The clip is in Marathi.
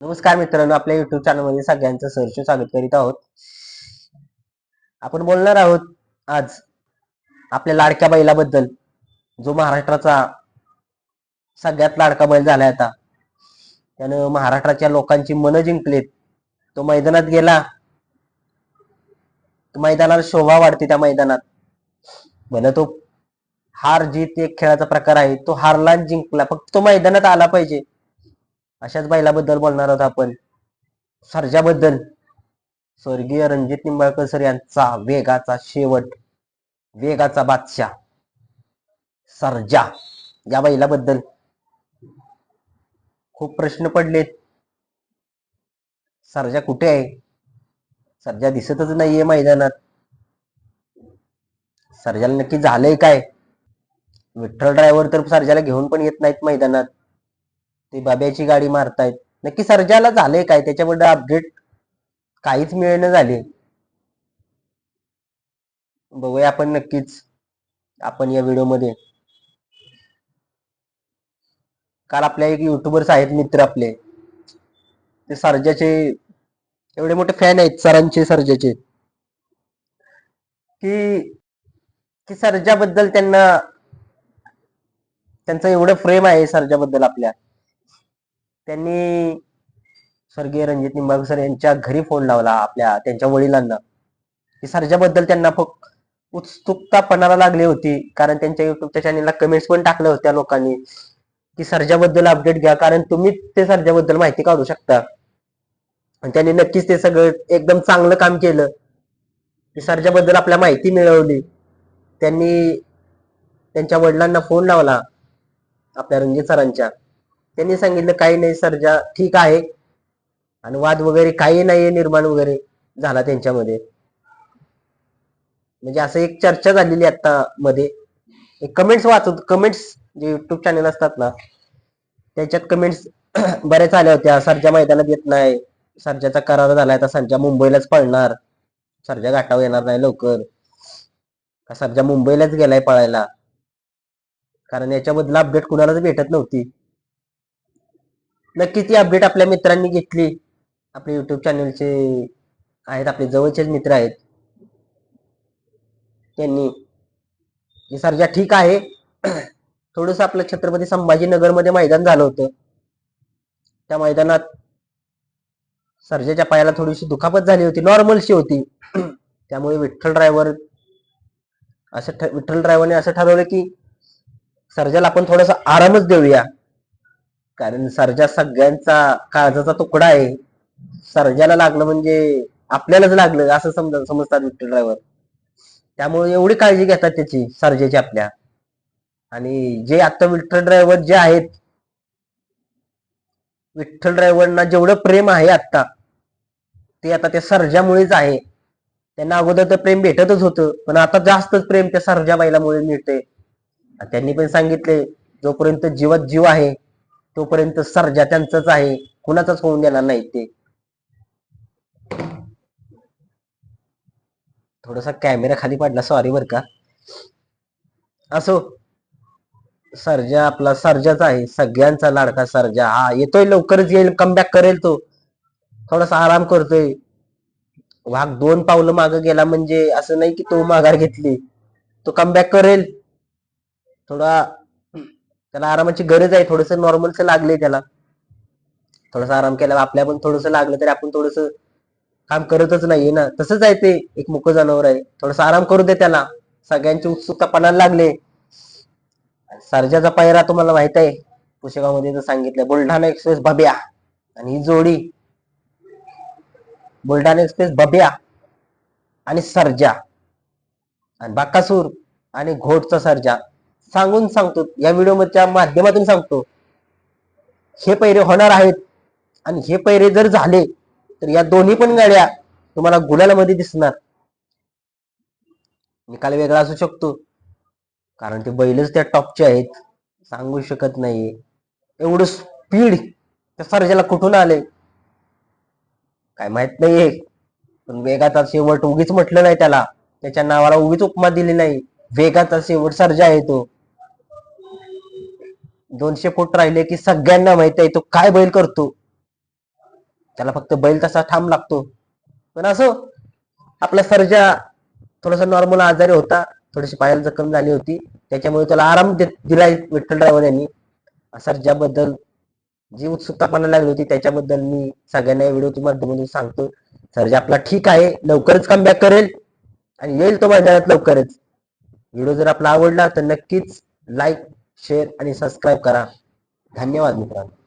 नमस्कार मित्रांनो आपल्या युट्यूब चॅनलमध्ये सगळ्यांचं सहर्ष स्वागत करीत आहोत. आपण बोलणार आहोत आज आपल्या लाडक्या बैलाबद्दल जो महाराष्ट्राचा सगळ्यात लाडका बैल झालाय आता. त्यानं महाराष्ट्राच्या लोकांची मनं जिंकलेत. तो मैदानात गेला. मैदानाला शोभा वाढते त्या मैदानात. भले तो हार जीत एक खेळाचा प्रकार आहे. तो हारला जिंकला. फक्त तो मैदानात आला पाहिजे. अशाच बैलाबद्दल बोलणार आहोत आपण. सर्जाबद्दल. स्वर्गीय रणजित निंबाळकर सर यांचा वेगाचा शेवट. वेगाचा बादशाह. सर्जा. या बैलाबद्दल. खूप प्रश्न पडलेत. सर्जा कुठे आहे? सर्जा दिसतच नाहीये मैदानात. सर्जाला नक्की झालंय काय? विठ्ठल ड्रायव्हर तर सर्जाला घेऊन पण येत नाहीत मैदानात. ते बाब्याची गाडी मारतायत. नक्की सर्जाला झालंय काय? त्याच्याबद्दल अपडेट काहीच मिळणं झाले. बघूया आपण नक्कीच आपण या व्हिडिओमध्ये. काल आपल्या एक युट्यूबर्स आहेत मित्र आपले. ते सर्जाचे एवढे मोठे फॅन आहेत सरांचे सर्जाचे. की की सर्जाबद्दल त्यांना त्यांचं एवढं फ्रेम आहे सर्जाबद्दल आपल्या. त्यांनी स्वर्गीय रणजित निंबाळकर सर यांच्या घरी फोन लावला आपल्या त्यांच्या वडिलांना. की सर्जाबद्दल त्यांना फक्त उत्सुकता पणाला लागली होती. कारण त्यांच्या युट्यूबच्या चॅनेलला कमेंट्स पण टाकल्या होत्या लोकांनी. की सर्जाबद्दल अपडेट घ्या. कारण तुम्ही ते सर्जाबद्दल माहिती काढू शकता. आणि त्यांनी नक्कीच ते सगळं एकदम चांगलं काम केलं. की सर्जाबद्दल आपल्या माहिती मिळवली. त्यांनी त्यांच्या वडिलांना फोन लावला. आपल्या रणजित सरांच्या. त्यांनी सांगितलं काही नाही सर्जा ठीक आहे. आणि वाद वगैरे काही नाहीये निर्माण वगैरे झाला त्यांच्यामध्ये. म्हणजे असं एक चर्चा झालेली आता मध्ये. कमेंट्स वाचत कमेंट्स जे युट्यूब चॅनल असतात ना त्याच्यात कमेंट्स बऱ्याच आल्या होत्या. सरजा मैदानात येत नाही. सरजाचा करार झालाय आता सरजा मुंबईलाच पळणार. सरजा घाटावर येणार नाही लवकर. सरजा मुंबईलाच गेलाय पळायला? कारण याच्याबद्दल अपडेट कुणालाच भेटत नव्हती. नक्की ती अपडेट आपल्या मित्रांनी घेतली. आपले युट्यूब चॅनलचे आहेत आपले जवळचेच मित्र आहेत. त्यांनी की सर्जा ठीक आहे. थोडस आपलं छत्रपती संभाजीनगरमध्ये मैदान झालं होतं. त्या मैदानात सर्जाच्या पायाला थोडीशी दुखापत झाली होती नॉर्मलशी होती. त्यामुळे विठ्ठल ड्रायव्हर असं विठ्ठल ड्रायव्हरने असं ठरवलं की सर्जाला आपण थोडासा आरामच देऊया. कारण सर्जा सगळ्यांचा काळजाचा तुकडा आहे. सर्जाला लागलं म्हणजे आपल्यालाच लागलं असं समजा समजतात विठ्ठल ड्रायव्हर. त्यामुळे एवढी काळजी घेतात त्याची सर्जेची आपल्या. आणि जे आता विठ्ठल ड्रायव्हर जे आहेत विठ्ठल ड्रायव्हरना जेवढं प्रेम आहे आता ते आता त्या सर्जामुळेच आहे. त्यांना अगोदर तर प्रेम भेटतच होतं पण आता जास्तच प्रेम त्या सर्जा बैलामुळे मिळते त्यांनी पण सांगितले जोपर्यंत जीवात जीव आहे तोपर्यंत सर्जा त्यांचंच आहे. कुणाचाच होऊन देणार नाही ते. थोडासा कॅमेरा खाली पडला. सॉरी बर का. असो. सर्जा आपला सर्जाचा आहे. सगळ्यांचा लाडका सर्जा. हा येतोय लवकरच येईल. कमबॅक करेल तो. थोडासा आराम करतोय. वाघ दोन पावलं माग गेला म्हणजे असं नाही की तो माघार घेतली. तो कमबॅक करेल. थोडा त्याला आरामाची गरज आहे थोडस नॉर्मलच लागले त्याला. थोडासा आराम केला आपल्या पण थोडस लागलं तरी आपण थोडस काम करतच नाहीये ना. तसंच आहे ते एक मुक जनावर आहे. थोडासा आराम करू दे त्याला. सगळ्यांची उत्सुकता पणाला लागले. सर्जाचा पायरा तुम्हाला माहीत आहे. पुशेगावमध्ये तर सांगितलं बुलढाणा एक्सप्रेस बब्या आणि ही जोडी. बुलढाणा एक्सप्रेस बब्या आणि सर्जा. आणि बाकासूर आणि घोटचा सर्जा. सांगून सांगतो. या व्हिडिओच्या माध्यमातून सांगतो. हे पैरे होणार आहेत. आणि हे पैरे जर झाले तर या दोन्ही पण गाड्या तुम्हाला गुलालामध्ये दिसणार. निकाल वेगळा असू शकतो. कारण ते बैलच त्या टॉपचे आहेत. सांगू शकत नाही एवढं स्पीड त्या सर्जाला कुठून आले? काय माहीत नाहीये. पण वेगाचा शेवट उगीच म्हटलं नाही त्याला. त्याच्या नावाला उगीच उपमा दिली नाही. वेगाचा शेवट सर्जा आहे तो. दोनशे फूट राहिले की सगळ्यांना माहीत आहे तो काय बैल करतो? त्याला फक्त बैल तसा ठाम लागतो. पण असो आपला सर्जा थोडासा नॉर्मल आजारी होता थोडीशी पायाला जखम झाली होती त्याच्यामुळे त्याला आराम दिलाय विठ्ठल ड्रायव्हर यांनी. सर्जाबद्दल जी उत्सुकतापणा लागली होती त्याच्याबद्दल मी सगळ्यांना व्हिडिओ माध्यमातून सांगतो. सर्जा आपला ठीक आहे लवकरच कमबॅक करेल आणि येईल तो मैदानात लवकरच. व्हिडिओ जर आपला आवडला तर नक्कीच लाईक शेअर आणि सबस्क्राईब करा. धन्यवाद मित्रांनो.